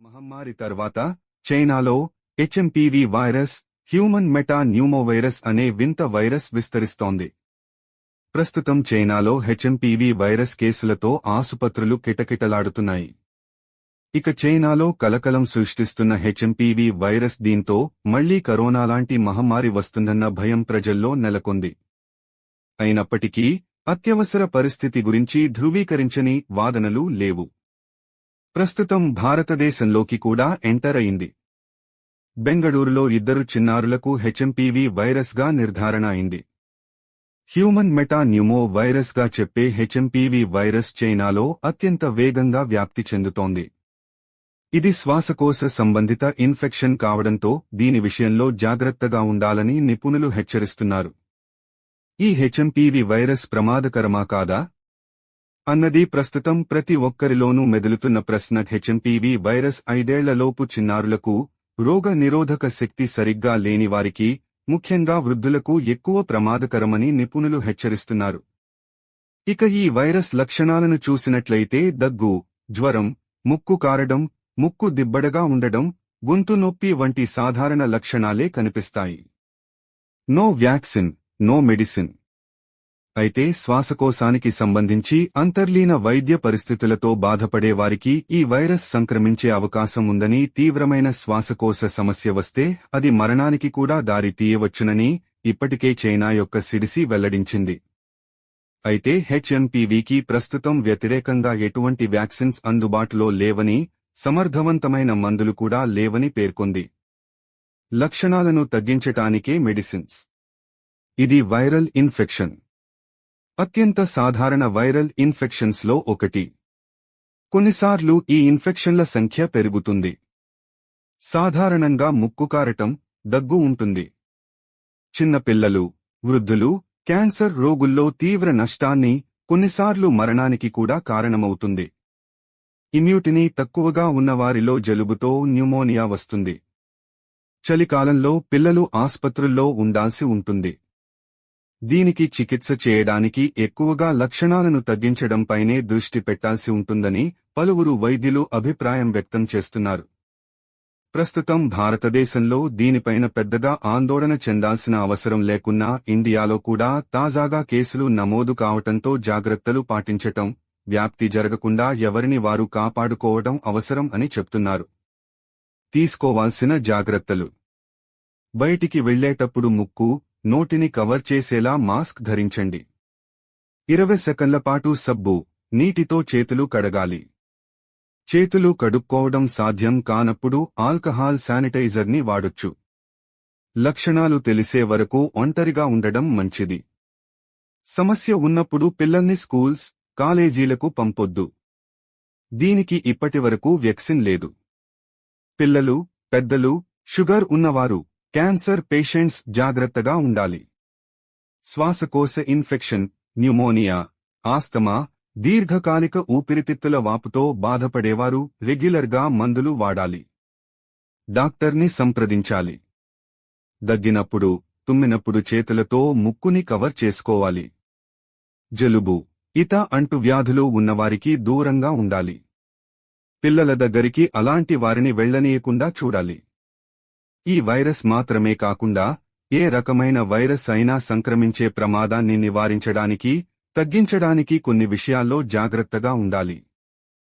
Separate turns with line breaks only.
మహమ్మారి తర్వాత చైనాలో HMPV virus human meta pneumovirus అనే వింత వైరస్ విస్తరిస్తోంది. ప్రస్తుతం చైనాలో హెచ్ఎంపీవీ వైరస్ కేసులతో ఆసుపత్రులు కిటకిటలాడుతున్నాయి. ఇక చైనాలో కలకలం సృష్టిస్తున్న హెచ్ఎంపీవీ వైరస్ దీంతో మళ్ళీ కరోనా లాంటి మహమ్మారి వస్తుందన్న భయం ప్రజల్లో నెలకొంది. అయినప్పటికీ అత్యవసర పరిస్థితి గురించి ధృవీకరించని వాదనలు లేవు. ప్రస్తుతం భారతదేశంలోకి కూడా ఎంటర్ అయింది. బెంగళూరులో ఇద్దరు చిన్నారులకు హెచ్ఎంపీవీ వైరస్గా నిర్ధారణ అయింది. హ్యూమన్ మెటా న్యూమో వైరస్గా చెప్పే హెచ్ఎంపీవీ వైరస్ చైనాలో అత్యంత వేగంగా వ్యాప్తి చెందుతోంది. ఇది శ్వాసకోశ సంబంధిత ఇన్ఫెక్షన్ కావడంతో దీని విషయంలో జాగ్రత్తగా ఉండాలని నిపుణులు హెచ్చరిస్తున్నారు. ఈ హెచ్ఎంపీవీ వైరస్ ప్రమాదకరమా కాదా? అన్నది ప్రస్తుతం ప్రతి ఒక్కరిలోనూ మెదులుతున్న ప్రశ్న. హెచ్ఎంపీవీ వైరస్ ఐదేళ్ళలోపు చిన్నారులకు రోగ నిరోధక శక్తి సరిగ్గా లేని వారికి ముఖ్యంగా వృద్ధులకు ఎక్కువ ప్రమాదకరమని నిపుణులు హెచ్చరిస్తున్నారు. ఇక ఈ వైరస్ లక్షణాలను చూసినట్లయితే దగ్గు జ్వరం ముక్కు కారడం ముక్కు దిబ్బడగా ఉండడం గొంతు నొప్పి వంటి సాధారణ లక్షణాలే కనిపిస్తాయి. No vaccine no medicine. అయితే శ్వాసకోశానికి సంబంధించి అంతర్లీన వైద్య పరిస్థితులతో బాధపడే వారికి ఈ వైరస్ సంక్రమించే అవకాశం ఉందని తీవ్రమైన శ్వాసకోశ సమస్య వస్తే అది మరణానికి కూడా దారి తీయవచ్చునని ఇప్పటికే చైనా యొక్క సిడిసి వెల్లడించింది. అయితే హెచ్ఎంపీవీకి ప్రస్తుతం వ్యతిరేకంగా ఎటువంటి వ్యాక్సిన్స్ అందుబాటులో లేవని సమర్థవంతమైన మందులు కూడా లేవని పేర్కొంది. లక్షణాలను తగ్గించటానికే మెడిసిన్స్. ఇది వైరల్ ఇన్ఫెక్షన్. అత్యంత సాధారణ వైరల్ ఇన్ఫెక్షన్స్లో ఒకటి. కొన్నిసార్లు ఈ ఇన్ఫెక్షన్ల సంఖ్య పెరుగుతుంది. సాధారణంగా ముక్కు కారటం దగ్గు ఉంటుంది. చిన్నపిల్లలు వృద్ధులు క్యాన్సర్ రోగుల్లో తీవ్ర నష్టాన్ని కొన్నిసార్లు మరణానికి కూడా కారణమవుతుంది. ఇమ్యూటినీ తక్కువగా ఉన్నవారిలో జలుబుతో న్యూమోనియా వస్తుంది. చలికాలంలో పిల్లలు ఆస్పత్రుల్లో ఉండాల్సి ఉంటుంది. దీనికి చికిత్స చేయడానికి ఎక్కువగా లక్షణాలను తగ్గించడంపైనే దృష్టి పెట్టాల్సి ఉంటుందని పలువురు వైద్యులు అభిప్రాయం వ్యక్తం చేస్తున్నారు. ప్రస్తుతం భారతదేశంలో దీనిపైన పెద్దగా ఆందోళన చెందాల్సిన అవసరం లేకున్నా ఇండియాలో కూడా తాజాగా కేసులు నమోదు కావటంతో జాగ్రత్తలు పాటించటం వ్యాప్తి జరగకుండా ఎవరిని వారు కాపాడుకోవడం అవసరం అని చెప్తున్నారు. తీసుకోవాల్సిన జాగ్రత్తలు. బయటికి వెళ్ళేటప్పుడు ముక్కు నోటిని కవర్ చేసేలా మాస్క్ ధరించండి. ఇరవై సెకన్ల పాటు సబ్బు నీటితో చేతులు కడగాలి. చేతులు కడుక్కోవడం సాధ్యం కానప్పుడు ఆల్కహాల్ శానిటైజర్ని వాడొచ్చు. లక్షణాలు తెలిసే వరకు ఒంటరిగా ఉండడం మంచిది. సమస్య ఉన్నప్పుడు పిల్లల్ని స్కూల్స్ కాలేజీలకు పంపొద్దు. దీనికి ఇప్పటివరకు వ్యాక్సిన్ లేదు. పిల్లలు పెద్దలు షుగర్ ఉన్నవారు క్యాన్సర్ పేషెంట్స్ జాగ్రత్తగా ఉండాలి. శ్వాసకోశ ఇన్ఫెక్షన్ న్యూమోనియా ఆస్తమా దీర్ఘకాలిక ఊపిరితిత్తుల వాపుతో బాధపడేవారు రెగ్యులర్గా మందులు వాడాలి. డాక్టర్ని సంప్రదించాలి. దగ్గినప్పుడు తుమ్మినప్పుడు చేతులతో ముక్కుని కవర్ చేసుకోవాలి. జలుబు ఇత అంటు వ్యాధులు ఉన్నవారికి దూరంగా ఉండాలి. పిల్లల దగ్గరికి అలాంటి వారిని వెళ్ళనీయకుండా చూడాలి. ఈ వైరస్ మాత్రమే కాకుండా ఏ రకమైన వైరస్ అయినా సంక్రమించే ప్రమాదాన్ని నివారించడానికి తగ్గించడానికి కొన్ని విషయాల్లో జాగ్రత్తగా ఉండాలి.